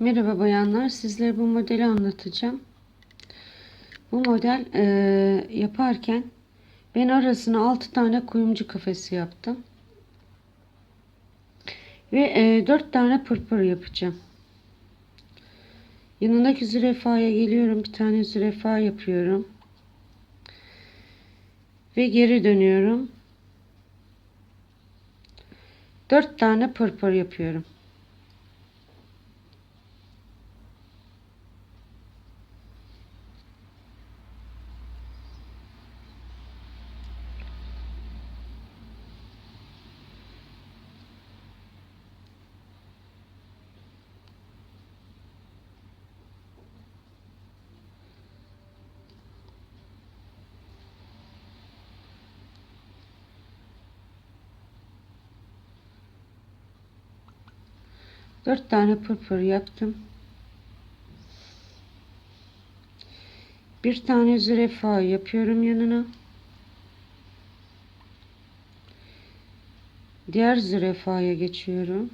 Merhaba bayanlar, sizlere bu modeli anlatacağım. Bu model e, yaparken ben arasına 6 tane kuyumcu kafesi yaptım. Ve e, 4 tane pırpır yapacağım. Yanındaki zürefaya geliyorum. Bir tane zürefa yapıyorum. Ve geri dönüyorum. 4 tane pırpır yapıyorum. Dört tane pırpır yaptım. Bir tane zürefa yapıyorum yanına. Diğer zürefaya geçiyorum.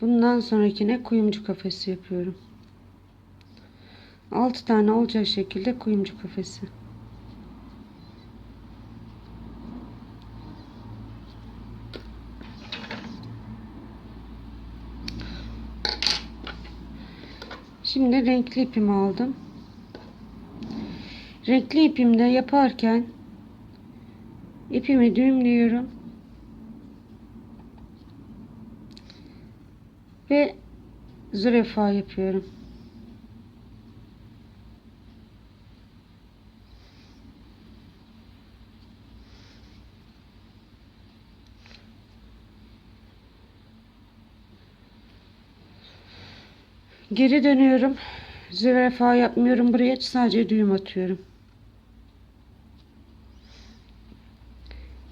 Bundan sonrakine kuyumcu kafesi yapıyorum. 6 tane olacak şekilde kuyumcu kafesi. Şimdi renkli ipimi aldım. Renkli ipimde yaparken ipimi düğümlüyorum. Ve zürefa yapıyorum. Geri dönüyorum. Zürafa yapmıyorum buraya. Sadece düğüm atıyorum.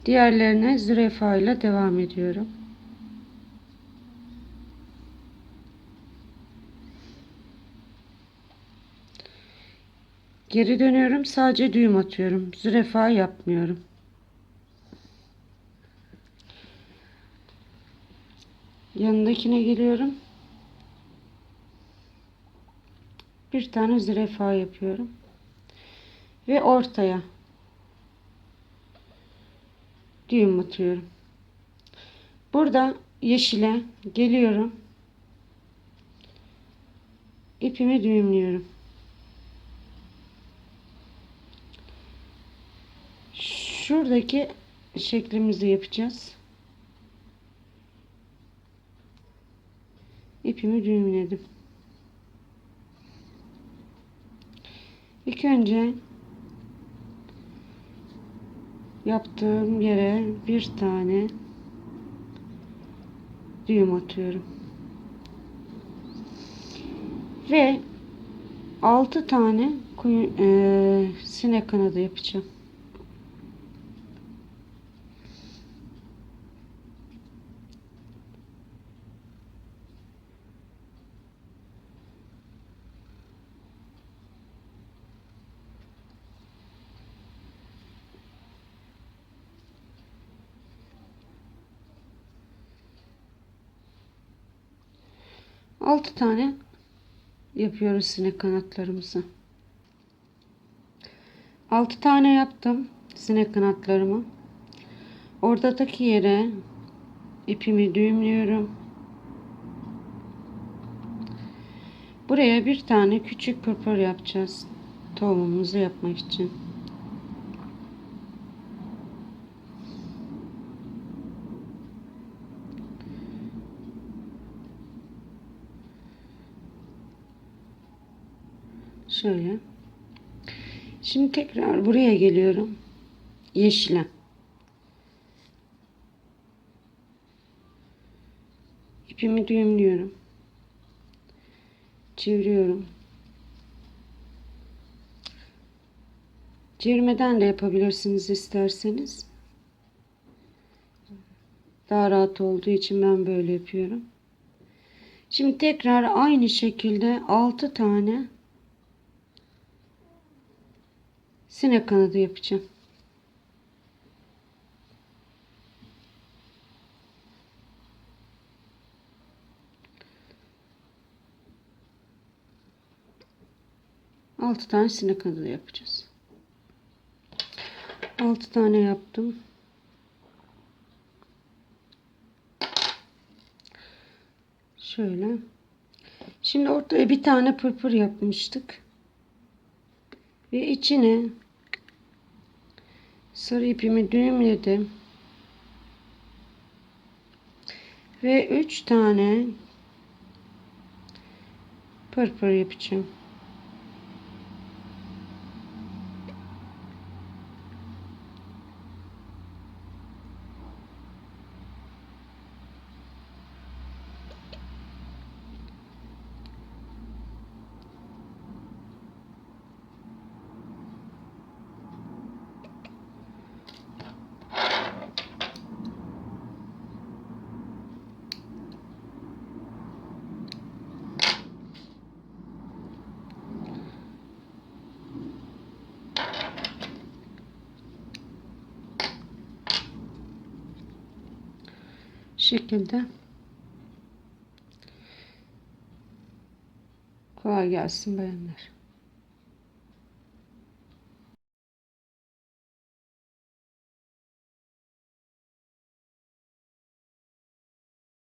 Diğerlerine zürafa ile devam ediyorum. Geri dönüyorum. Sadece düğüm atıyorum. Zürafa yapmıyorum. Yanındakine geliyorum. Bir tane zürefa yapıyorum. Ve ortaya düğüm atıyorum. Burada yeşile geliyorum. İpimi düğümlüyorum. Şuradaki şeklimizi yapacağız. İpimi düğümledim önce yaptığım yere bir tane düğüm atıyorum. Ve 6 tane e, sinek kanadı yapacağım. Altı tane yapıyoruz sinek kanatlarımızı. Altı tane yaptım sinek kanatlarımı. Oradaki yere ipimi düğümlüyorum. Buraya bir tane küçük pırpır yapacağız. Tohumumuzu yapmak için. Şöyle. Şimdi tekrar buraya geliyorum. Yeşile. İpimi düğümlüyorum. Çeviriyorum. Çevirmeden de yapabilirsiniz isterseniz. Daha rahat olduğu için ben böyle yapıyorum. Şimdi tekrar aynı şekilde 6 tane sinek kanadı yapacağım. Altı tane sinek kanadı yapacağız. Altı tane yaptım. Şöyle. Şimdi ortaya bir tane pırpır yapmıştık. Ve içine sarı ipimi düğümledim. Ve 3 tane pırpır yapacağım. Şekilde kolay gelsin bayanlar.